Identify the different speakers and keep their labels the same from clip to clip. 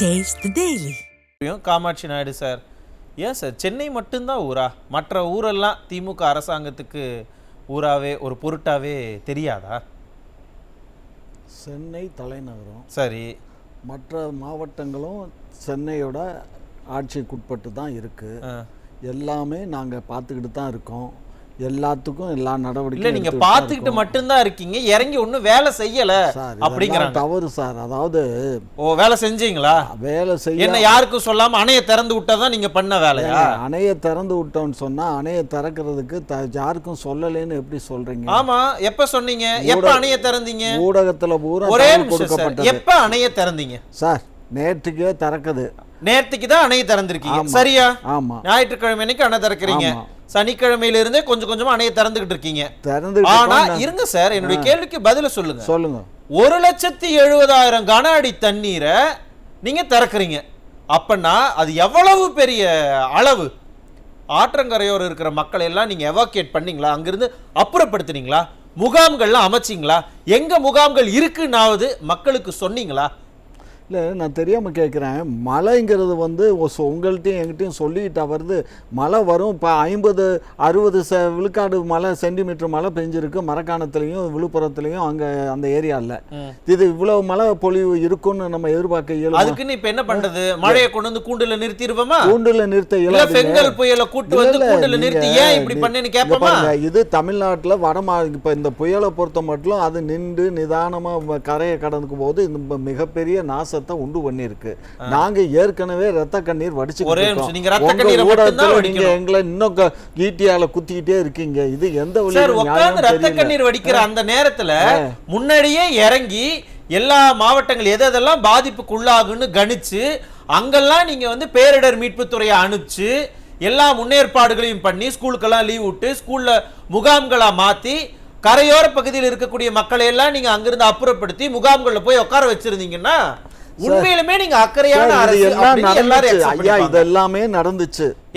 Speaker 1: Daily.
Speaker 2: தெரியும் Kamakshi Naidu sir. ஏன் sir? Chennai மட்டும்தான் ஊரா? மற்ற ஊரெல்லாம் திமுக அரசாங்கத்துக்கு ஊராவே ஒரு பொருட்டாவே தெரியாதா?
Speaker 3: சென்னை தலைநகரம்.
Speaker 2: சரி.
Speaker 3: மற்ற மாவட்டங்களும் சென்னையோட ஆட்சிக்குட்பட்டு தான் இருக்குது. எல்லாமே நாங்கள் பார்த்துக்கிட்டு தான் இருக்கோம். எல்லாத்துக்கும் எல்லா நடவடிக்கையும்
Speaker 2: நீங்க பாத்துக்கிட்டு. மட்டும்தான் இருக்கீங்க. இறங்கி ஒண்ணும் வேலை செய்யல அப்படிங்கிறாங்க.
Speaker 3: தவறு சார். அதாவது
Speaker 2: ஓ வேலை செஞ்சீங்களா?
Speaker 3: வேலை செய்ய
Speaker 2: என்ன யாருக்கும் சொல்லாம அணைய திறந்து விட்டதான் நீங்க பண்ண வேலையா?
Speaker 3: அணையை திறந்து விட்டோம்னு சொன்னா அணையை திறக்கிறதுக்கு யாருக்கும் சொல்லலைன்னு எப்படி சொல்றீங்க?
Speaker 2: ஆமா எப்ப சொன்னீங்க? எப்ப அணைய திறந்தீங்க?
Speaker 3: ஊடகத்துல பூரா
Speaker 2: ஒரே எப்ப அணைய திறந்தீங்க?
Speaker 3: சார் நேற்றுக்கே திறக்குது.
Speaker 2: நேர்த்திக்கு தான் அணைய திறந்திருக்கீங்க. சரியா?
Speaker 3: ஆமா.
Speaker 2: ஞாயிற்றுக்கிழமை அன்னைக்கு அணை திறக்கிறீங்க. சனிக்கிழமையில இருந்தே கொஞ்சம் கொஞ்சமா அணைய திறந்துகிட்டு இருக்கீங்க.
Speaker 3: திறந்து
Speaker 2: ஆனா இருங்க சார் என்னுடைய கேள்விக்கு பதில சொல்லுங்க.
Speaker 3: சொல்லுங்க.
Speaker 2: ஒரு லட்சத்தி எழுபதாயிரம் கன அடி தண்ணீரை நீங்க திறக்கிறீங்க. அப்பன்னா அது எவ்வளவு பெரிய அளவு? ஆற்றங்கரையோரம் இருக்கிற மக்களை எல்லாம் நீங்க எவாக்குவேட் பண்ணீங்களா? அங்கிருந்து அப்புறப்படுத்துனீங்களா? முகாம்கள்லாம் அமைச்சிங்களா? எங்க முகாம்கள் இருக்குன்னாவது மக்களுக்கு சொன்னீங்களா?
Speaker 3: இல்லை நான் தெரியாமல் கேட்குறேன் மழைங்கிறது வந்து உங்கள்கிட்டயும் என்கிட்டயும் சொல்லிக்கிட்டா வருது மழை வரும் இப்போ ஐம்பது அறுபது ச விழுக்காடு மழை சென்டிமீட்டர் மழை பெஞ்சிருக்கு. மரக்காணத்துலேயும் விழுப்புரத்துலேயும் அங்கே அந்த ஏரியாவில் இது இவ்வளவு மழை பொழிவு இருக்கும்னு நம்ம எதிர்பார்க்க இயலுமா?
Speaker 2: அதுக்குன்னு இப்ப என்ன பண்றது? மழையை கொண்டு வந்து கூண்டுல நிறுத்திடுவோமா
Speaker 3: கூண்டுல நிறுத்த
Speaker 2: இல்ல
Speaker 3: இயலாது
Speaker 2: பெங்கல் புயலை கூட்டு வந்து கூண்டுல நிறுத்தி ஏன் இப்படி பண்ணேன்னு கேட்போமா
Speaker 3: இது தமிழ்நாட்டுல வடமா இப்ப இந்த புயலை பொறுத்த மட்டும் அது நின்று நிதானமா வ- கரையை கடந்துக்கும் போது இந்த மிகப்பெரிய நாசத்தை உண்டு பண்ணிருக்கு நாங்க ஏற்கனவே ரத்த கண்ணீர்
Speaker 2: வடிக்கணும்.
Speaker 3: எங்களை இன்னும் ஈட்டியால குத்திக்கிட்டே இருக்கீங்க. இது எந்த
Speaker 2: ரத்த கண்ணீர் வடிக்கிற அந்த நேரத்துல முன்னாடியே இறங்கி எல்லா மாவட்டங்கள் எது எதெல்லாம் பாதிப்புக்கு உள்ளாகுன்னு கணிச்சு அங்கெல்லாம் நீங்க வந்து பேரிடர் மீட்புத் துறையை அனுப்பிச்சு எல்லா முன்னேற்பாடுகளையும் பண்ணி ஸ்கூலுக்கெல்லாம் லீவ் விட்டு ஸ்கூல்ல முகாம்களா மாத்தி கரையோர பகுதியில் இருக்கக்கூடிய மக்களை எல்லாம் நீங்க அங்கிருந்து அப்புறப்படுத்தி முகாம்கள்ல போய் உட்கார வச்சிருந்தீங்கன்னா உண்மையிலுமே நீங்க அக்கறையான அரசு எல்லாரும்
Speaker 3: நடந்துச்சு.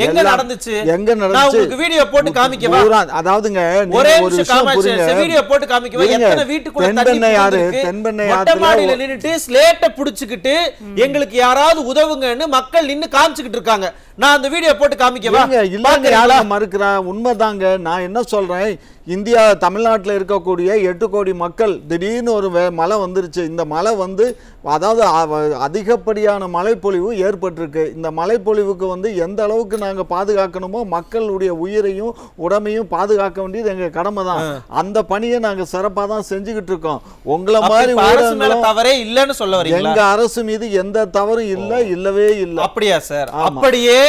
Speaker 2: எங்க நடந்துச்சு?
Speaker 3: எங்க
Speaker 2: நான்
Speaker 3: நடந்துச்சு?
Speaker 2: உங்களுக்கு வீடியோ போட்டு காமிக்கவா?
Speaker 3: அதாவதுங்க
Speaker 2: ஒரே
Speaker 3: ஒரு
Speaker 2: நிமிஷம்
Speaker 3: விஷயம் புரியுங்க.
Speaker 2: வீடியோ போட்டு காமிக்கவா. எத்தனை வீட்டுக்குள்ள தண்ணி புகுந்திருக்கு?
Speaker 3: தென்பெண்ணை
Speaker 2: மொட்டை மாடியில நின்னுட்டு ஸ்லேட்டை புடிச்சுக்கிட்டு எங்களுக்கு யாராவது உதவுங்கன்னு மக்கள் நின்னு காமிச்சுக்கிட்டு இருக்காங்க. நான் அந்த வீடியோ போட்டு காமிக்கவா?
Speaker 3: இல்லைங்க? யாரும் மறுக்கிறா? உண்மைதாங்க. நான் என்ன சொல்றேன்? இந்தியா தமிழ்நாட்டில் இருக்கக்கூடிய எட்டு கோடி மக்கள் திடீர்னு ஒரு மழை வந்துருச்சு. இந்த மழை வந்து அதாவது அதிகப்படியான மழைப்பொழிவு ஏற்பட்டிருக்கு. இந்த மழைப்பொழிவுக்கு வந்து எந்த அளவுக்கு நாங்கள் பாதுகாக்கணுமோ மக்களுடைய உயிரையும் உடமையும் பாதுகாக்க வேண்டியது எங்க கடமை தான். அந்த பணியை நாங்கள் சிறப்பாக தான் செஞ்சுக்கிட்டு இருக்கோம். உங்களை மாதிரி
Speaker 2: தவறே இல்லன்னு சொல்ல வரீங்களா?
Speaker 3: எங்க அரசு மீது எந்த தவறும் இல்லை இல்லவே இல்லை.
Speaker 2: அப்படியா சார். அப்படியே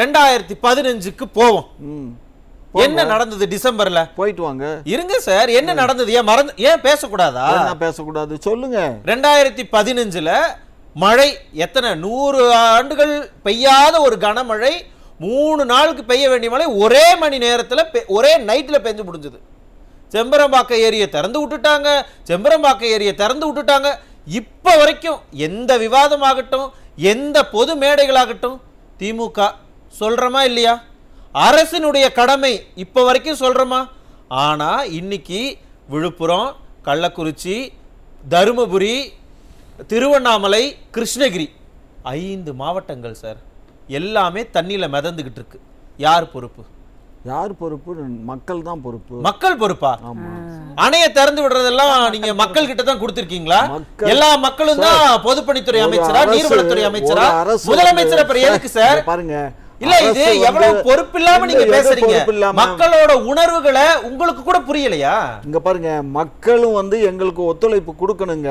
Speaker 2: ரெண்டாயிரத்தி பதினஞ்சுக்கு போவோம். என்ன நடந்தது டிசம்பர்ல?
Speaker 3: போயிட்டு வாங்க.
Speaker 2: இருங்க சார். என்ன நடந்தது? ஏன் மறந்து ஏன் பேசக்கூடாதா?
Speaker 3: பேசக்கூடாது. சொல்லுங்க.
Speaker 2: ரெண்டாயிரத்தி பதினஞ்சுல மழை எத்தனை? நூறு ஆண்டுகள் பெய்யாத ஒரு கனமழை மூணு நாளுக்கு பெய்ய வேண்டிய மழை ஒரே மணி நேரத்தில் ஒரே நைட்டில் பெஞ்சு முடிஞ்சது. செம்பரம்பாக்க ஏரியை திறந்து விட்டுட்டாங்க செம்பரம்பாக்க ஏரியை திறந்து விட்டுட்டாங்க. இப்போ வரைக்கும் எந்த விவாதமாகட்டும் எந்த பொது மேடைகளாகட்டும் திமுக சொல்கிறோமா இல்லையா? அரசினுடைய கடமை இப்போ வரைக்கும் சொல்கிறோமா ஆனால் இன்னைக்கு விழுப்புரம் கள்ளக்குறிச்சி தருமபுரி திருவண்ணாமலை கிருஷ்ணகிரி ஐந்து மாவட்டங்கள் சார். எல்லாமே தண்ணியில மிதந்துகிட்டு இருக்கு. யார் பொறுப்பு?
Speaker 3: யார் பொறுப்பு? மக்கள் தான் பொறுப்பு.
Speaker 2: மக்கள் பொறுப்பா?
Speaker 3: ஆமா.
Speaker 2: அணைய திறந்து விடுறதெல்லாம் நீங்க மக்கள் கிட்ட தான் கொடுத்திருக்கீங்களா? எல்லா மக்களும் தான் பொதுப்பணித்துறை அமைச்சரா நீர்வளத்துறை அமைச்சரா? முதலமைச்சர் அப்புறம் எதுக்கு சார்?
Speaker 3: பாருங்க.
Speaker 2: இல்ல இது எவ்வளவு பொறுப்பு இல்லாம நீங்க பேசுறீங்க? மக்களோட உணர்வுகளை உங்களுக்கு கூட புரியலையா?
Speaker 3: இங்க பாருங்க மக்களும் வந்து எங்களுக்கு ஒத்துழைப்பு கொடுக்கணுங்க.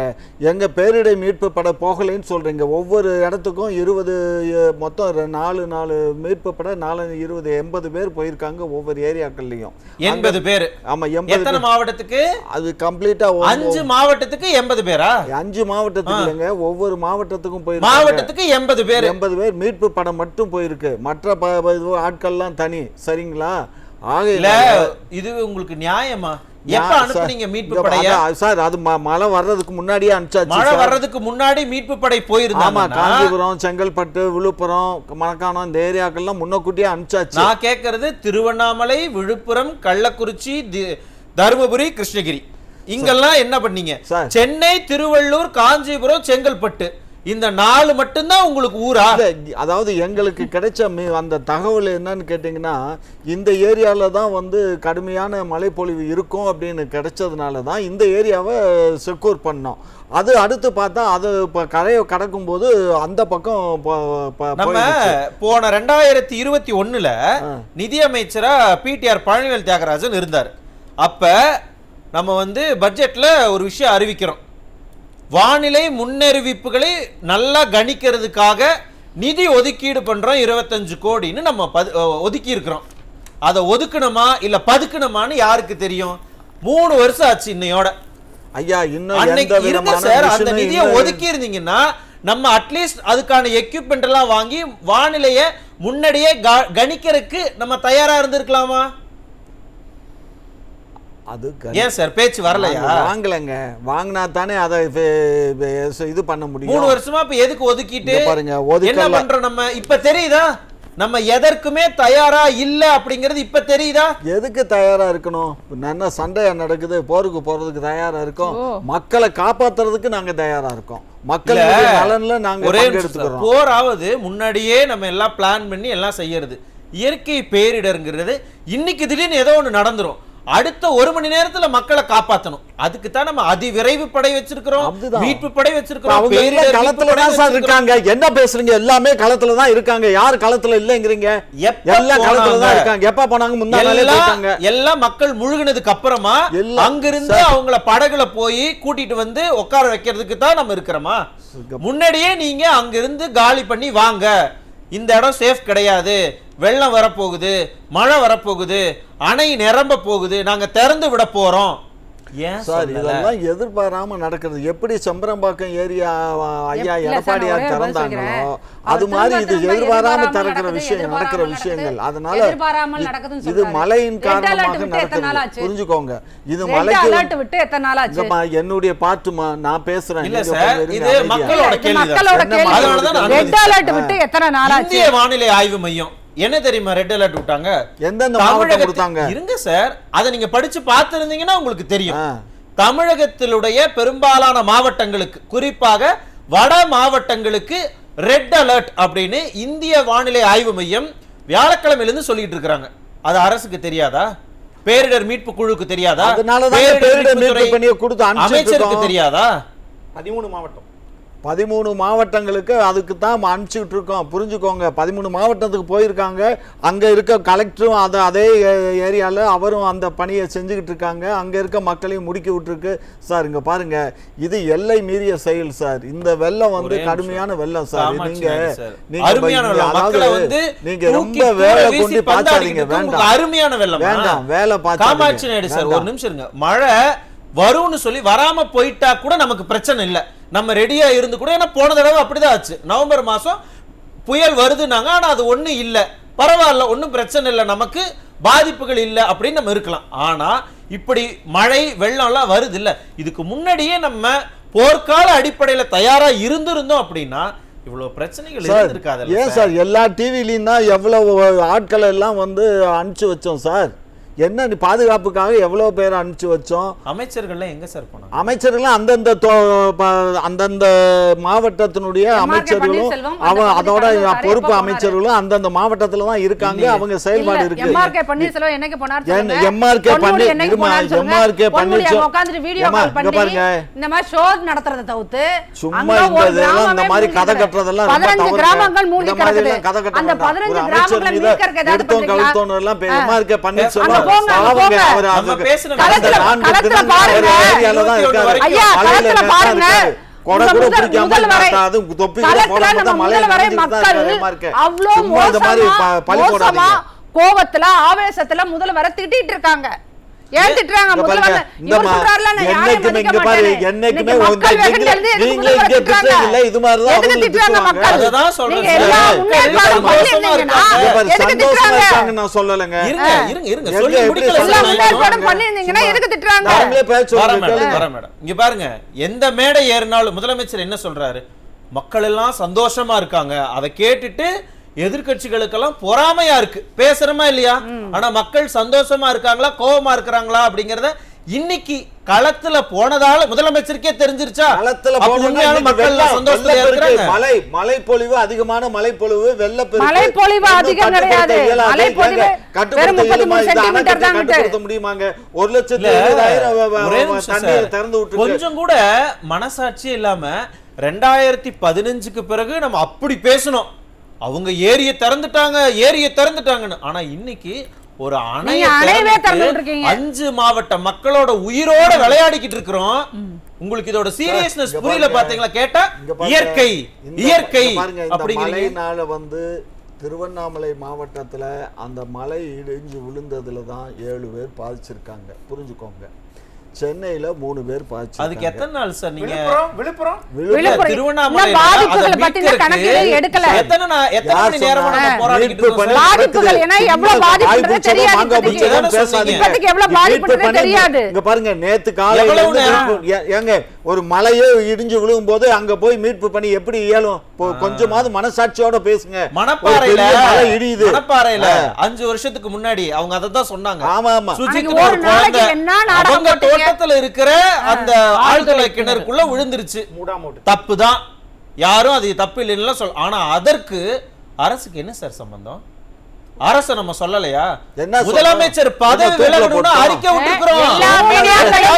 Speaker 3: எங்க பேரிடை மீட்பு பட போகலைன்னு சொல்றீங்க. ஒவ்வொரு இடத்துக்கும் இருபது மொத்தம் நாலு நாலு மீட்பு பட நாலு இருபது எண்பது பேர் போயிருக்காங்க ஒவ்வொரு ஏரியாக்கள்லயும்.
Speaker 2: எண்பது பேர்.
Speaker 3: ஆமா எண்பது
Speaker 2: எத்தனை மாவட்டத்துக்கு?
Speaker 3: அது கம்ப்ளீட்டா
Speaker 2: அஞ்சு மாவட்டத்துக்கு எண்பது பேரா?
Speaker 3: அஞ்சு மாவட்டத்துக்கு இல்லைங்க ஒவ்வொரு மாவட்டத்துக்கும் போயிருக்காங்க.
Speaker 2: மாவட்டத்துக்கு எண்பது பேர்.
Speaker 3: எண்பது பேர் மீட்பு படம் மட்டும் போயிருக்கு. மற்ற ப- ஆட்கள்லாம் தனி சரிங்களா? ஆக
Speaker 2: இல்ல இது உங்களுக்கு நியாயமா? எப்ப அனுப்புனீங்க மீட்பு படைய?
Speaker 3: சார் அது மழை வர்றதுக்கு முன்னாடியே அனுப்பிச்சாச்சு
Speaker 2: மழை. வர்றதுக்கு முன்னாடி மீட்பு படை
Speaker 3: ஆமா
Speaker 2: போயிருந்தாங்க
Speaker 3: காஞ்சிபுரம் செங்கல்பட்டு விழுப்புரம் மணக்கானம் இந்த ஏரியாக்கள்லாம் முன்னக்கூட்டியே அனுப்பிச்சாச்சு.
Speaker 2: நான் கேட்கறது திருவண்ணாமலை விழுப்புரம் கள்ளக்குறிச்சி தருமபுரி கிருஷ்ணகிரி. இங்கெல்லாம் என்ன பண்ணீங்க. சென்னை திருவள்ளூர் காஞ்சிபுரம் செங்கல்பட்டு. இந்த நாலு மட்டும்தான் உங்களுக்கு ஊரா?
Speaker 3: அதாவது எங்களுக்கு கிடைச்ச அந்த தகவல் என்னன்னு கேட்டிங்கன்னா இந்த ஏரியாவில் தான் வந்து கடுமையான மழைப்பொழிவு இருக்கும் அப்படின்னு கிடைச்சதுனால தான் இந்த ஏரியாவை செக்யூர் பண்ணோம். அது அடுத்து பார்த்தா அது இப்போ கரையை கடக்கும்போது அந்த பக்கம்
Speaker 2: நம்ம. போன ரெண்டாயிரத்தி இருபத்தி ஒண்ணுல
Speaker 3: ஆ.
Speaker 2: நிதியமைச்சரா பிடிஆர் பழனிவேல் தியாகராஜன் இருந்தார். அப்ப நம்ம வந்து பட்ஜெட்ல ஒரு விஷயம் அறிவிக்கிறோம். வானிலை முன்னறிவிப்புகளை நல்லா கணிக்கிறதுக்காக நிதி ஒதுக்கீடு பண்றோம் இருபத்தஞ்சு கோடின்னு நம்ம பது ஒதுக்கி இருக்கிறோம் அதை ஒதுக்கணுமா இல்ல பதுக்கணுமான்னு யாருக்கு தெரியும்? மூணு வருஷம் ஆச்சு இன்னையோட.
Speaker 3: ஐயா இன்னும்
Speaker 2: சார் அந்த நிதியை ஒதுக்கி இருந்தீங்கன்னா நம்ம அட்லீஸ்ட் அதுக்கான எக்யூப்மெண்ட் எல்லாம் வாங்கி வானிலைய முன்னாடியே கணிக்கிறதுக்கு நம்ம தயாரா இருந்திருக்கலாமா?
Speaker 3: அது
Speaker 2: ஏன் சார் பேச்சு வரலையா?
Speaker 3: வாங்கலைங்க. வாங்கினா தானே அதை இது பண்ண
Speaker 2: மூணு
Speaker 3: முடியும்
Speaker 2: வருஷமா இப்ப எதுக்கு ஒதுக்கிட்டு?
Speaker 3: பாருங்க,
Speaker 2: என்ன. பண்றோம் நம்ம? இப்ப தெரியுதா? நம்ம எதற்குமே தயாரா இல்ல அப்படிங்கிறது இப்ப தெரியுதா?
Speaker 3: எதுக்கு தயாரா இருக்கணும்? நல்ல சண்டையா நடக்குது போருக்கு போறதுக்கு தயாரா இருக்கோம். மக்களை காப்பாத்துறதுக்கு நாங்க தயாரா இருக்கோம். மக்கள் நலன்ல நாங்க
Speaker 2: ஒரே போராவது முன்னாடியே நம்ம எல்லாம் பிளான் பண்ணி எல்லாம் செய்யறது. இயற்கை பேரிடர்ங்கிறது இன்னைக்கு திடீர்னு ஏதோ ஒண்ணு நடந்துரும். அடுத்த ஒரு மணி நேரத்துல மக்களை காப்பாத்தணும். அதுக்கு தான் நம்ம அதிவிரைவு படை வச்சிருக்கிறோம். மீட்பு படை வச்சிருக்கிறோம்
Speaker 3: அவங்க களத்துல தான் சார். இருக்காங்க. என்ன பேசுறீங்க? எல்லாமே களத்துல தான் இருக்காங்க. யார் களத்துல இல்லைங்கிறீங்க? எல்லாம் களத்துல தான்? இருக்காங்க. எப்ப போனாங்க?
Speaker 2: எல்லாம்
Speaker 3: போயிட்டாங்க.
Speaker 2: எல்லாம் மக்கள் முழுகினதுக்கு அப்புறமா
Speaker 3: எல்லாம்
Speaker 2: அங்கிருந்து அவங்கள படகுல போய் கூட்டிட்டு வந்து உட்கார வைக்கிறதுக்கு தான் நம்ம இருக்கிறோமா? முன்னாடியே நீங்க அங்கிருந்து காலி பண்ணி வாங்க. இந்த இடம் சேஃப் கிடையாது. வெள்ளம் வரப்போகுது மழை வரப்போகுது அணை நிரம்ப போகுது நாங்கள் திறந்து விட போகிறோம்
Speaker 3: சார்? இதெல்லாம் எதிர்பாராம நடக்கிறது எப்படி செம்பரம்பாக்கம் ஏரியா ஐயா எடப்பாடியார் திறந்தாங்களோ. அது மாதிரி இது எதிர்பாராம
Speaker 1: நடக்குது,
Speaker 3: விஷயம் நடக்கிற விஷயங்கள் அதனால இது. மழையின் காரணமாக நடக்கிறது? புரிஞ்சுக்கோங்க இது மலைக்கு
Speaker 1: அலர்ட் விட்டு எத்தனை நாள் ஆச்சு
Speaker 3: இங்கம்மா, என்னுடைய பாட்டுமா நான் பேசுறேன்
Speaker 2: இல்ல சார், இது. மக்களோட கேள்வி
Speaker 1: மக்களோட
Speaker 3: என்ன
Speaker 1: கேள்வி
Speaker 2: அதனாலதான் நான்
Speaker 1: ரெட்
Speaker 2: அனுமதிச்சேன்.
Speaker 1: அலர்ட் விட்டு எத்தனை நாள் ஆச்சு
Speaker 2: இந்திய வானிலை ஆய்வு மையம் என்ன தெரியுமா ரெட் அலர்ட் விட்டாங்க?
Speaker 3: எந்தெந்த மாவட்டம்
Speaker 2: தமிழகத்து-
Speaker 3: கொடுத்தாங்க?
Speaker 2: இருங்க சார். அதை நீங்க படிச்சு பார்த்திருந்தீங்கன்னா உங்களுக்கு தெரியும். தமிழகத்திலுடைய பெரும்பாலான மாவட்டங்களுக்கு குறிப்பாக வட மாவட்டங்களுக்கு ரெட் அலர்ட் அப்படின்னு இந்திய வானிலை ஆய்வு மையம் வியாழக்கிழமையிலிருந்து சொல்லிட்டு இருக்கிறாங்க. அது அரசுக்கு தெரியாதா? பேரிடர் மீட்பு குழுக்கு தெரியாதா? அமைச்சருக்கு. தெரியாதா?
Speaker 4: பதிமூணு மாவட்டம்.
Speaker 3: பதிமூணு மாவட்டங்களுக்கு அதுக்கு தான் அனுப்பிச்சுட்டு இருக்கோம் புரிஞ்சுக்கோங்க. பதிமூணு மாவட்டத்துக்கு போயிருக்காங்க. அங்க இருக்க கலெக்டரும் அதை அதே ஏரியால அவரும் அந்த பணியை செஞ்சுக்கிட்டு இருக்காங்க அங்க இருக்க மக்களையும் முடுக்கி விட்டுருக்கு. சார் இங்க பாருங்க. இது எல்லை மீறிய செயல் சார். இந்த வெள்ளம் வந்து. கடுமையான வெள்ளம் சார்.
Speaker 2: காமாட்சி
Speaker 3: நீங்க
Speaker 2: நாயுடு சார்.
Speaker 3: நீங்க
Speaker 2: அருமையான
Speaker 3: இங்க
Speaker 2: வெள்ளம். மக்களை
Speaker 3: அதாவது
Speaker 2: வந்து
Speaker 3: நீங்க
Speaker 2: தூக்கி
Speaker 3: ரொம்ப வேலை கொண்டு பாய்ச்சாதீங்க வேண்டாம்.
Speaker 2: அருமையான வெள்ளம்?
Speaker 3: வேண்டாம். வேலை
Speaker 2: நாயுடு சார் ஒரு. நிமிஷம் இருங்க. மழை வரும்னு சொல்லி வராம போயிட்டா கூட நமக்கு பிரச்சனை இல்ல. நம்ம ரெடியா இருந்து கூட ஏன்னா போன தடவை அப்படிதான் ஆச்சு. நவம்பர் மாசம் புயல் வருதுன்னாங்க ஆனா அது ஒண்ணு இல்ல. பரவாயில்ல ஒண்ணும் பிரச்சனை இல்ல. நமக்கு பாதிப்புகள் இல்ல அப்படின்னு நம்ம இருக்கலாம். ஆனா இப்படி மழை வெள்ளம் எல்லாம் வருது இல்ல. இதுக்கு முன்னாடியே நம்ம போர்க்கால அடிப்படையில தயாரா இருந்திருந்தோம் அப்படின்னா இவ்வளவு பிரச்சனைகள் இருந்திருக்காதுல்ல
Speaker 3: ஏன் சார்? எல்லா டிவிலையும் தான் எவ்வளவு ஆட்களை எல்லாம் வந்து அனுப்பிச்சு வச்சோம் சார்? என்ன பாதுகாப்புக்காக எவ்வளவு பேர் அனுப்பிச்சு வச்சோம்
Speaker 2: அமைச்சர்கள்லாம் எங்க சார் போனாங்க
Speaker 3: அமைச்சர்களும் அந்தந்த அந்தந்த மாவட்டத்தினுடைய. அமைச்சர்களும்
Speaker 1: பன்னீர்செல்வம்
Speaker 3: அவ
Speaker 1: அந்த
Speaker 3: அதோட. பொறுப்பு? அமைச்சர்களும் அந்தந்த மாவட்டத்துல தான் இருக்காங்க. அவங்க செயல்பாடு இருக்கு
Speaker 1: எம்ஆர்கே பன்னீர்செல்வம் என்னைக்கு போனார்.
Speaker 3: MRK Panneer. MRK Panneerselvam
Speaker 1: video call பண்ணி இந்த மாதிரி ஷோ நடத்துறத தவிர்த்து
Speaker 3: சும்மா
Speaker 1: அங்க
Speaker 3: இந்த
Speaker 1: ஒரு
Speaker 3: இதெல்லாம் இந்த மாதிரி கதை. கட்டுறதெல்லாம் ரொம்ப
Speaker 1: பதினஞ்சு
Speaker 3: தவறுங்க.
Speaker 1: கிராமங்கள் மூழ்கி கிடக்குது அந்த
Speaker 3: வேண்டாம்.
Speaker 1: பதினஞ்சு
Speaker 3: ஒரு
Speaker 1: கிராமங்களை
Speaker 3: அமைச்சர்
Speaker 1: மீட்கறதுக்கு ஏதாவது
Speaker 3: எடுத்தோம்
Speaker 1: பண்றீங்களா?
Speaker 3: கழுத்தோம் எல்லாம் பே-
Speaker 1: ஆ.
Speaker 3: எம்ஆர்கே பன்னீர்செல்வம்
Speaker 1: கோவத்துல ஆவேசத்துல முதல்வரை திட்டிட்டு இருக்காங்க. ஏன் திட்டுறாங்க இவர் சொல்றாருல நான் யாரையும் மதிக்க.
Speaker 3: என்னைக்குமே
Speaker 1: மக்கள்
Speaker 3: இங்க
Speaker 1: திட்டுறாங்க?
Speaker 3: இது மாதிரி தான்
Speaker 1: திட்டுறாங்க. மக்கள்?
Speaker 2: சொல்றேன்
Speaker 1: நீங்க. எல்லா எதுக்கு திட்டுறாங்க?
Speaker 3: நான் சொல்லலைங்க.
Speaker 2: இருங்க இருங்க இருங்க சொல்லி முடிக்கல
Speaker 1: எல்லா எதுக்கு திட்டுறாங்க
Speaker 3: நாங்களே சொல்றோம்,
Speaker 2: மேடம் இங்க பாருங்க எந்த மேடை ஏறினாலும் முதலமைச்சர் என்ன சொல்றாரு மக்கள் எல்லாம் சந்தோஷமா இருக்காங்க அதை கேட்டுட்டு எதிர்க்கட்சிகளுக்கெல்லாம் பொறாமையா இருக்கு. பேசுறோமா இல்லையா? ஆனா மக்கள் சந்தோஷமா இருக்காங்களா? கோவமா இருக்கிறாங்களா? அப்படிங்கறத இன்னைக்கு களத்துல போனதால முதலமைச்சருக்கே தெரிஞ்சிருச்சா?
Speaker 3: களத்துல
Speaker 2: உண்மையான மக்கள் சந்தோஷத்துல இருக்கிறாங்க.
Speaker 3: மழை மழைப்பொழிவு அதிகமான மழைப்பொழிவு வெள்ளப்பெருக்கு.
Speaker 1: மழைப்பொழிவு
Speaker 3: இன்னும்
Speaker 1: அதிகம்
Speaker 3: கட்டுப்படுத்த
Speaker 1: கிடையாது.
Speaker 3: கட்டுப்படுத்த முடியுமாங்க? ஒரு லட்சத்தி. திறந்து விட்டு
Speaker 2: கொஞ்சம் கூட மனசாட்சியே இல்லாம ரெண்டாயிரத்தி பதினஞ்சுக்கு பிறகு நம்ம அப்படி பேசணும். அவங்க ஏரிய திறந்துட்டாங்க ஏரிய திறந்துட்டாங்கன்னு. ஆனா இன்னைக்கு ஒரு அணைய
Speaker 1: அணையவே.
Speaker 2: அஞ்சு மாவட்ட மக்களோட உயிரோட விளையாடிக்கிட்டு இருக்கிறோம். உங்களுக்கு இதோட சீரியஸ்னஸ் புரியல. பாத்தீங்களா? கேட்டா இயற்கை இயற்கை அப்படிங்கிறீங்க.
Speaker 3: வந்து திருவண்ணாமலை மாவட்டத்துல அந்த மலை இடிஞ்சு விழுந்ததுல தான் ஏழு பேர் பாதிச்சிருக்காங்க. புரிஞ்சுக்கோங்க. சென்னையில மூணு பேர்
Speaker 2: அதுக்கு
Speaker 3: பாதிச்சிருக்காங்க
Speaker 2: எத்தனை நாள் சார் நீங்க
Speaker 4: விழுப்புரம் விழுப்புரம்
Speaker 2: திருவண்ணாமலை
Speaker 1: பாதிப்புகளை பத்தி இன்னும் கணக்கிலே எடுக்கல
Speaker 2: எத்தனை நா- எத்தனை மணி நேரமா நம்ம
Speaker 3: மீட்பு
Speaker 2: இருக்கோம்?
Speaker 1: பாதிப்புகள் ஏன்னா எவ்வளவு பாதிப்புன்றது தெரியாது இப்போதைக்கு. எவ்வளவு பாதிப்புன்றது தெரியாது.
Speaker 3: இங்க பாருங்க நேத்து காலையில
Speaker 2: எவ்வளவு நேரம்?
Speaker 3: ஏங்க ஒரு மலையே இடிஞ்சு விழுகும் போது அங்க போய் மீட்பு பணி எப்படி இயலும்? கொஞ்சமாவது மனசாட்சியோட பேசுங்க.
Speaker 2: மணப்பாறையில
Speaker 3: மலை இடியுது.
Speaker 2: மணப்பாறையில அஞ்சு வருஷத்துக்கு முன்னாடி அவங்க அதை தான் சொன்னாங்க.
Speaker 3: ஆமா ஆமா.
Speaker 2: அவங்க? தோட்டத்துல இருக்கிற அந்த ஆழ்துளை கிணறுக்குள்ள விழுந்துருச்சு. தப்பு தான் யாரும் அது தப்பு இல்லைன்னு சொல்ல ஆனா அதற்கு அரசுக்கு என்ன சார் சம்பந்தம்? அரச நம்ம சொல்லலையா? முதலமைச்சர் பதவி விலகணும்னு? அறிக்கை விட்டுருக்கிறோம்.
Speaker 5: எல்லா மீடியாக்களும்.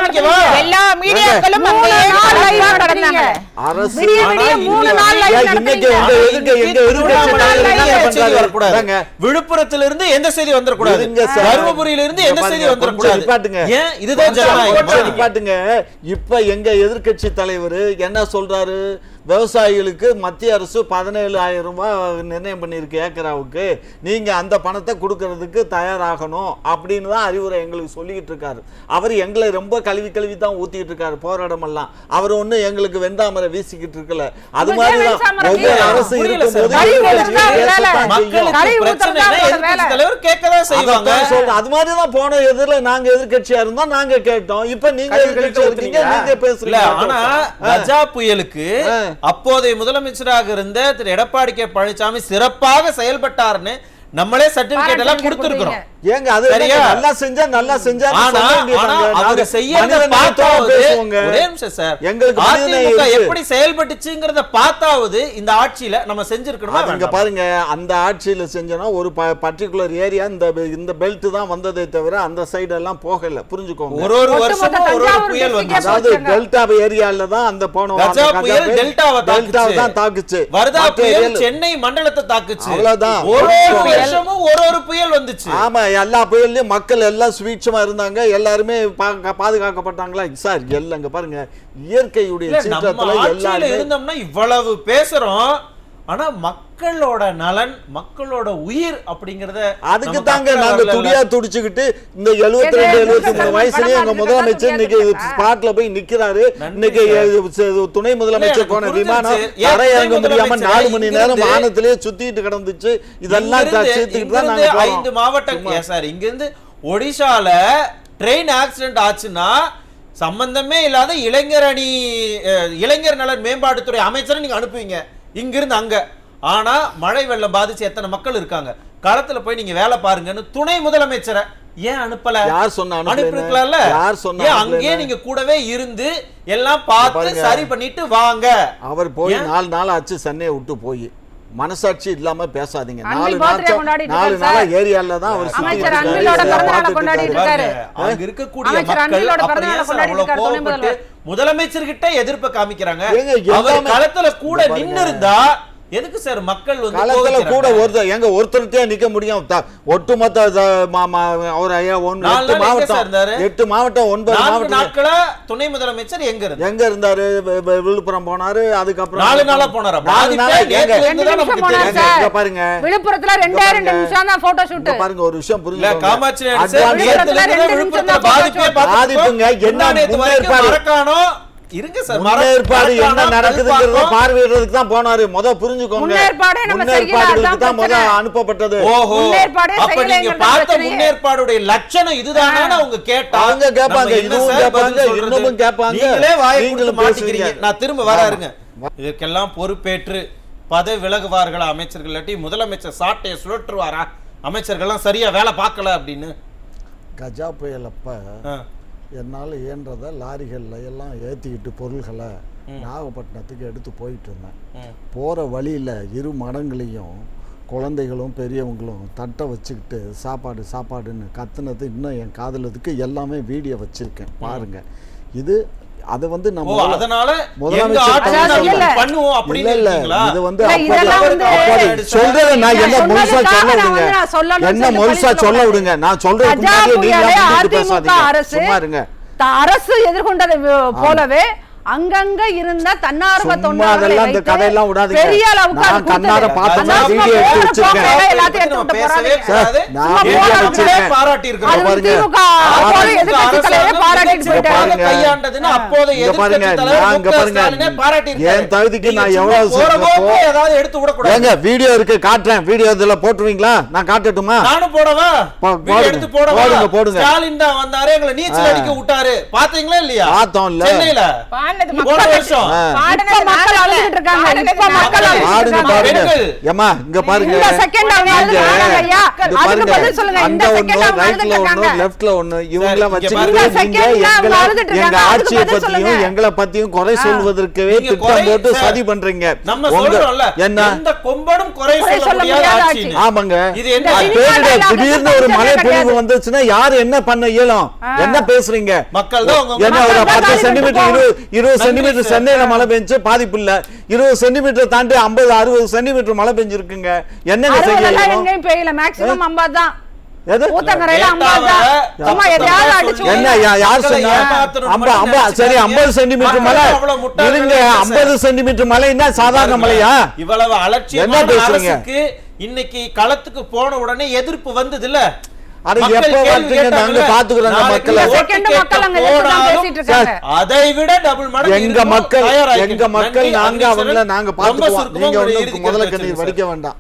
Speaker 2: விழுப்புரத்துல இருந்து எந்த செய்தி வந்துடக்கூடாது. தருமபுரியில இருந்து எந்த செய்தி வந்துடக்கூடாது. ஏன்? இதுதான் ஜனநாயகம்.
Speaker 3: நிப்பாட்டுங்க. இப்ப எங்க எதிர்க்கட்சி தலைவர் என்ன சொல்றாரு? விவசாயிகளுக்கு மத்திய அரசு பதினேழாயிரம் ரூபாய் நிர்ணயம் பண்ணியிருக்கு ஏக்கராவுக்கு. நீங்க அந்த பணத்தை கொடுக்கறதுக்கு தயாராகணும் அப்படின்னு தான் அறிவுரை எங்களுக்கு சொல்லிக்கிட்டு இருக்காரு. அவர் எங்களை ரொம்ப கழுவி கழுவி தான் ஊத்திட்டு இருக்காரு போராட்டம் எல்லாம் அவர் ஒண்ணு எங்களுக்கு வெந்தாமரை வீசிக்கிட்டு இருக்கல. அது மாதிரி தான் ஒவ்வொரு? அரசு இருக்கும்போது. அது மாதிரி தான் போன எதிரில நாங்க எதிர்க்கட்சியா இருந்தோம் நாங்க கேட்டோம். இப்ப நீங்க
Speaker 4: கழுவி
Speaker 3: இருக்கீங்க? நீங்க பேசுறீங்க.
Speaker 2: ஆனா கஜா புயலுக்கு. அப்போதைய முதலமைச்சராக இருந்த திரு எடப்பாடி கே பழனிசாமி சிறப்பாக செயல்பட்டார்னு நம்மளே சர்டிபிகேட் எல்லாம் கொடுத்திருக்கிறோம்
Speaker 3: ஏங்க அது
Speaker 2: சரியா?
Speaker 3: நல்லா செஞ்சா நல்லா செஞ்சா
Speaker 2: ஆனா ஆனா அவர் செய்யறத பார்த்தாவது ஒரே நிமிஷம் சார்
Speaker 3: எங்களுக்கு
Speaker 2: அதிமுக. எப்படி செயல்பட்டுச்சுங்கிறத பார்த்தாவது இந்த ஆட்சியில நம்ம செஞ்சிருக்கணுமா
Speaker 3: இங்க
Speaker 2: வேண்டாமா?
Speaker 3: பாருங்க அந்த ஆட்சியில செஞ்சோன்னா ஒரு பர்டிகுலர் ஏரியா இந்த இந்த பெல்ட் தான் வந்ததே தவிர அந்த சைடு எல்லாம் போகல புரிஞ்சுக்கோங்க
Speaker 2: ஒரு ஒரு வருஷமும் ஒரு ஒரு புயல் வந்து
Speaker 3: அதாவது. டெல்டா ஏரியால தான் அந்த போன
Speaker 2: கஜா
Speaker 3: அந்த
Speaker 2: புயல் டெல்டாவை
Speaker 3: டெல்டாவை
Speaker 2: தாக்குச்சு.
Speaker 3: தான் தாக்குச்சு
Speaker 2: வர்தா புயல் சென்னை மண்டலத்தை தாக்குச்சு
Speaker 3: அவ்வளவுதான்.
Speaker 2: ஒரு ஒரு
Speaker 3: புயல்.
Speaker 2: வருஷமும் ஒரு ஒரு புயல் வந்துச்சு.
Speaker 3: ஆமா எல்லா புயல்லையும் மக்கள் எல்லாம் சுவீட்சமா இருந்தாங்க. எல்லாருமே பாதுகாக்கப்பட்டாங்களா? சார் எல்லாம் பாருங்க. இயற்கையுடைய சீற்றத்துல எல்லாருமே
Speaker 2: இருந்தோம்னா இவ்வளவு பேசுறோம். ஆனா மக்களோட நலன் மக்களோட உயிர் அப்படிங்கறத
Speaker 3: அதுக்கு தாங்க நாங்க. துடியா துடிச்சுக்கிட்டு இந்த 72
Speaker 1: ஏங்க,
Speaker 3: எழுபத்தி மூணு வயசுலயே எங்க முதலமைச்சர் இன்னைக்கு? ஸ்பாட்ல போய் நிக்கிறாரு இன்னைக்கு துணை முதலமைச்சர் போன. விமானம் தரையிறங்க முடியாம நாலு மணி நேரம் வானத்திலேயே சுத்திட்டு கிடந்துச்சு இதெல்லாம் சேர்த்துக்கிட்டு தான் நாங்க
Speaker 2: ஐந்து. மாவட்டம் சார் இங்க இருந்து ஒடிஷால ட்ரெயின் ஆக்சிடென்ட் ஆச்சுன்னா சம்பந்தமே இல்லாத இளைஞர் அணி இளைஞர் நலன் மேம்பாட்டுத்துறை அமைச்சரை நீங்க அனுப்புவீங்க இங்கிருந்து அங்க ஆனா மழை வெள்ளம் பாதிச்சு எத்தனை மக்கள் இருக்காங்க களத்துல போய் நீங்க வேலை பாருங்கன்னு துணை முதலமைச்சரை ஏன் அனுப்பல
Speaker 3: யார் சொன்னா?
Speaker 2: அனுப்பிருக்கலாம்ல
Speaker 3: யார் சொன்னா?
Speaker 2: அங்கேயே நீங்க கூடவே இருந்து எல்லாம் பார்த்து. சரி பண்ணிட்டு வாங்க
Speaker 3: அவர் போய்? நாலு நாள் ஆச்சு சென்னையை விட்டு போய் மனசாட்சி இல்லாம பேசாதீங்க நாலு நாள் நாலு நாளா. ஏரியால தான் அவர் இருக்காரு.
Speaker 2: பாருங்க, அங்க இருக்கக்கூடிய மக்கள்
Speaker 1: அன்பிலோட
Speaker 2: முதலமைச்சர்கிட்ட எதிர்ப்பை காமிக்கிறாங்க அவர் களத்துல கூட. நின்னு இருந்தா எதுக்கு சார் மக்கள் வந்து
Speaker 3: களத்துல கூட? ஒருத்தர் எங்க ஒருத்தர்கிட்டயே நிக்க முடியும் ஒட்டுமொத்த ஒரு ஐயா, எட்டு? மாவட்டம் எட்டு மாவட்டம் ஒன்பது மாவட்டம்
Speaker 2: நாட்களா துணை முதலமைச்சர் எங்க இருந்தார்
Speaker 3: எங்க இருந்தாரு விழுப்புரம் போனாரு அதுக்கப்புறம்
Speaker 2: நாலு நாளா போனாரா?
Speaker 3: நாலு நாளா
Speaker 2: இருந்து
Speaker 3: பாருங்க
Speaker 1: விழுப்புரத்துல ரெண்டாயிரம் ரெண்டு நிமிஷம் தான் போட்டோ ஷூட்
Speaker 3: பாருங்க ஒரு விஷயம்
Speaker 2: இல்ல
Speaker 3: புரிஞ்சுக்கோங்க.
Speaker 2: காமாட்சி இருந்து விழுப்புரத்துல
Speaker 1: நிமிஷம் தான்
Speaker 2: பாதிப்பே
Speaker 1: பாதிப்புங்க.
Speaker 3: என்ன முன்னேற்பாடு?
Speaker 2: இருங்க சார்
Speaker 3: முன்னேற்பாடு என்ன நடக்குதுங்கிறத. பார்வையிடுறதுக்கு தான் போனாரு முத புரிஞ்சுக்கோங்க
Speaker 1: முன்னேற்பாடே
Speaker 3: முன்னேற்பாடுகளுக்கு தான் முத. அனுப்பப்பட்டது
Speaker 2: ஓஹோ
Speaker 1: முன்னேற்பாடே
Speaker 2: அப்ப நீங்க பார்த்த. முன்னேற்பாடுடைய லட்சணம் இதுதானான்னு அவங்க கேட்டா
Speaker 3: அவங்க கேட்பாங்க, இதுவும் கேட்பாங்க? இன்னமும் கேட்பாங்க.
Speaker 2: நீங்களே வாயை கொடுத்து
Speaker 3: நீங்களும்
Speaker 2: மாட்டிக்கிறீங்க. நான் திரும்ப வராருங்க இதற்கெல்லாம் பொறுப்பேற்று பதவி விலகுவார்களா அமைச்சர்கள் இல்லாட்டி முதலமைச்சர் சாட்டையை சுழற்றுவாரா அமைச்சர்கள்லாம் சரியா வேலை பார்க்கல அப்படின்னு
Speaker 3: கஜா புயல் அப்ப
Speaker 2: ஆ.
Speaker 3: என்னால் இயன்றதை லாரிகளில் எல்லாம் ஏற்றிக்கிட்டு பொருள்களை நாகப்பட்டினத்துக்கு எடுத்து போயிட்டு இருந்தேன். போகிற வழியில் இரு மடங்களையும் குழந்தைகளும் பெரியவங்களும் தட்டை வச்சுக்கிட்டு சாப்பாடு சாப்பாடுன்னு கத்துனது இன்னும் என் காதலத்துக்கு எல்லாமே வீடியோ வச்சுருக்கேன். பாருங்க. இது அதை வந்து நம்ம
Speaker 2: அதனால?
Speaker 3: இது வந்து சொல்றதை நான் என்ன முழுசா சொல்ல
Speaker 1: நான்
Speaker 3: விடுங்க என்ன
Speaker 1: சொல்லி
Speaker 3: முழுசா சொல்ல விடுங்க? நான் முன்னாடி நீங்க பேசாதீங்க
Speaker 1: அரசு எதிர்கொண்டதை போலவே அங்கங்க இருந்த தன்னார்வ தொண்டர்களை. பெரிய அளவுக்கு
Speaker 3: நான் கண்ணார. பார்த்து வீடியோ எடுத்து வச்சிருக்கேன்.
Speaker 1: எல்லாத்தையும்.
Speaker 3: நான் வீடியோ வச்சிருக்கேன்.
Speaker 2: பாராட்டி
Speaker 1: அது
Speaker 2: இருக்கிறோம்
Speaker 3: பாருங்க.
Speaker 1: அப்போது எதிர்க்கட்சி தலைவர்.
Speaker 2: கையாண்டதுன்னு அப்போது எதிர்க்கட்சி தலைவர்.
Speaker 3: என் தகுதிக்கு நான் எவ்வளவு
Speaker 2: போக்குல ஏதாவது எடுத்து.
Speaker 3: ஏங்க வீடியோ இருக்கு காட்டுறேன் வீடியோ இதுல போட்டுருவீங்களா நான் காட்டட்டுமா
Speaker 2: நானும் போடவா. எடுத்து போடவா
Speaker 3: போடுங்க, போடுங்க.
Speaker 2: ஸ்டாலின் தான் வந்தாரு எங்களை நீச்சல். அடிக்க விட்டாரு பாத்தீங்களா இல்லையா
Speaker 3: பார்த்தோம் இல்ல.
Speaker 2: சென்னையில
Speaker 5: பாடினது மக்கள்
Speaker 3: பாருங்க.
Speaker 1: செகண்ட் அவங்க பதில் சொல்லுங்க. இந்த செகண்ட் அவங்க அழுதுட்டு இருக்காங்க
Speaker 3: லெஃப்ட்ல ஒண்ணு இவங்கள
Speaker 1: அழுதுட்டு இருக்காங்க.
Speaker 3: ஆட்சியை பத்தியும். எங்களை பத்தியும் குறை சொல்வதற்கவே திட்டம் போட்டு சதி பண்றீங்க.
Speaker 2: நம்ம
Speaker 3: உங்க-
Speaker 2: சொல்றோம்ல.
Speaker 3: என்ன?
Speaker 2: எந்த கொம்பனும் குறை
Speaker 1: குறை
Speaker 2: சொல்ல
Speaker 1: சொல்ல
Speaker 2: முடியாத
Speaker 1: முடியாத
Speaker 2: ஆட்சி.
Speaker 1: ஆட்சி.
Speaker 3: ஆமாங்க.
Speaker 2: இது என்ன?
Speaker 3: திடீர்னு ஒரு மழை பொழிவு. வந்துச்சுன்னா யாரு என்ன பண்ண இயலும்? என்ன பேசுறீங்க?
Speaker 2: மக்கள் தான்
Speaker 3: என்ன ஒரு சென்டிமீட்டர் இருபது சென்டிமீட்டர். சென்னையில மழை பெஞ்சு பாதிப்பு இல்ல. இருபது சென்டிமீட்டர் தாண்டி ஐம்பது அறுபது சென்டிமீட்டர் மழை பெஞ்சிருக்குங்க. என்னங்க
Speaker 1: எங்கேயும் பெய்யல. மேக்ஸிமம் ஐம்பது தான்.
Speaker 3: சாதாரண மழையா?
Speaker 2: இவ்வளவு? அரசுக்கு இன்னைக்கு களத்துக்கு போன உடனே எதிர்ப்பு வந்தது இல்ல அதை விட டபுள் மடங்கு
Speaker 3: எங்க. மக்கள். எங்க மக்கள் நாங்க. அவங்கள நாங்க பாத்துக்குவோம் நீங்க
Speaker 2: இறுதி
Speaker 3: முதல்ல கண்ணீர் வடிக்க வேண்டாம்